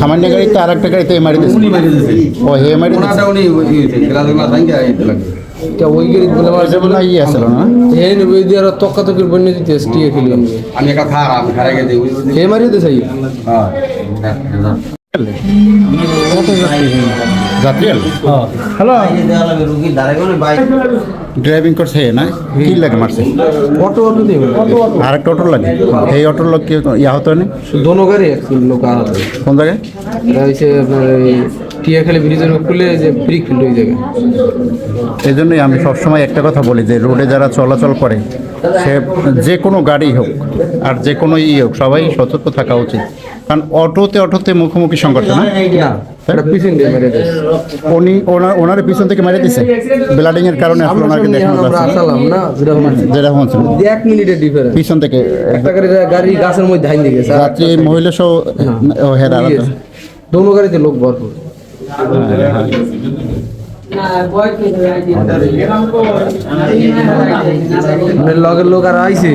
সামান্য গাড়িতে আর একটা গাড়িতে মারি দিয়েছে ও হে মারি দিয়েছে ওই বলে মারছে বলে আসলো না। হে নেবে দিয়ে আর বন্য দিতে খেলি। আমি আমি আমি গেছি হে হ্যাঁ আলো হ্যালো ড্রাইভিং করছে না? কি লাগে মারছে? অটো অটো দিয়ে আর একটা অটো লাগে? এই অটোর লোক কি ইয়া হতো না? দোনো গাড়ি লোক আহত কোন জায়গায়? এটা হচ্ছে আপনার এই টিয়াখালী ব্রিজের খুলে যে ব্রিক ফিল্ড ওই জায়গায়। এই জন্যই আমি সবসময় একটা কথা বলি যে রোডে যারা চলাচল করে সে যে কোনো গাড়ি হোক আর যে কোনো ই হোক সবাই সতর্ক থাকা উচিত। কারণ অটোতে অটোতে মুখোমুখি সংঘর্ষ না? উনি ওনার ওনার পিছন থেকে মেরে দিছে ব্লাডিং এর কারণে আসলে ওনাকে দেখানো যাচ্ছে। এক মিনিটের ডিফারেন্স পিছন থেকে একটা গাড়ি গাছের মধ্যে ধাইন দিয়ে গেছে। আর রাত্রি মহিলা সহ হেরা দোনো গাড়িতে লোক ভরপুর লগের লোক আর আইছে।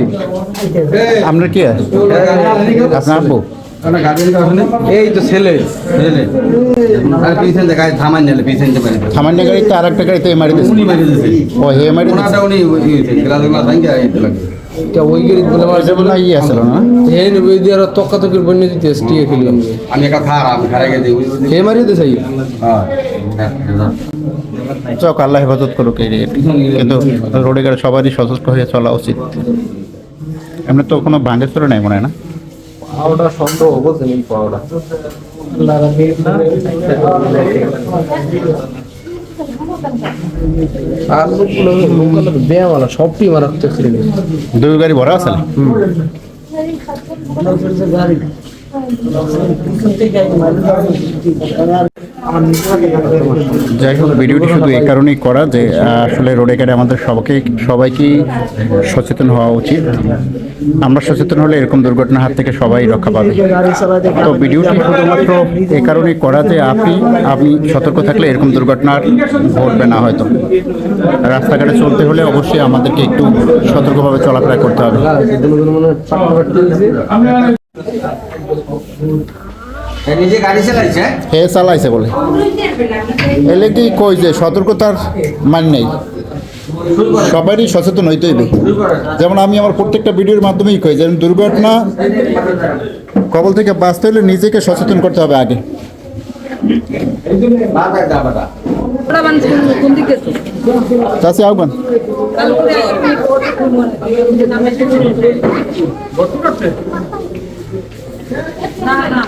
আপনার কি? আছে আপনার আব্বু? এই তো ছেলে ছেলে। আর পিছন থেকে থামান নিলে পিছন আর একটা গাড়িতে মারি দিয়েছে উনি মারি দিয়েছে ও হে মারি দিয়েছে উনি গ্লাস গ্লাস ভাঙ্গা আইতে লাগে। ওই গাড়ি বলে ইয়ে আসলো না? হে নেবে দিয়ে আর তক্কাতকির বন্য দিতে টিয়ে খেলি। আমি আমি খারাপ আমি খারাপ গেছি হে মারিয়ে দিছে হ্যাঁ চক আল্লাহ হেফাজত করুক এই কিন্তু রোডে গাড়ি সবারই সতর্ক হয়ে চলা উচিত। এমনি তো কোনো ভাঙের চলে নাই মনে হয় না? পাওয়াটা সন্দেহ বলছেন এই পাওয়াটা। সবটি মারাত্মক ছিল দুই গাড়ি ভরা আছে যাই হোক, ভিডিওটি শুধু এই কারণেই করা যে আসলে রোডে গাড়ি আমাদের সবাইকে সবাইকেই সচেতন হওয়া উচিত। আমরা সচেতন হলে এরকম দুর্ঘটনার হাত থেকে সবাই রক্ষা পাবে। তো ভিডিওটি শুধুমাত্র এই কারণেই করা যে, আপনি আপনি সতর্ক থাকলে এরকম দুর্ঘটনার ঘটবে না হয়তো। রাস্তাঘাটে চলতে হলে অবশ্যই আমাদেরকে একটু সতর্কভাবে চলাফেরা করতে হবে। নিজে চালাইছে? হে চালাইছে বলে। এলে কি কই যে সতর্কতার মান নেই? সবারই সচেতন হইতে হইবে। যেমন আমি আমার প্রত্যেকটা ভিডিওর মাধ্যমেই কই যে দুর্ঘটনা কবল থেকে বাঁচতে হলে নিজেকে সচেতন করতে হবে আগে। আহ্বান। না না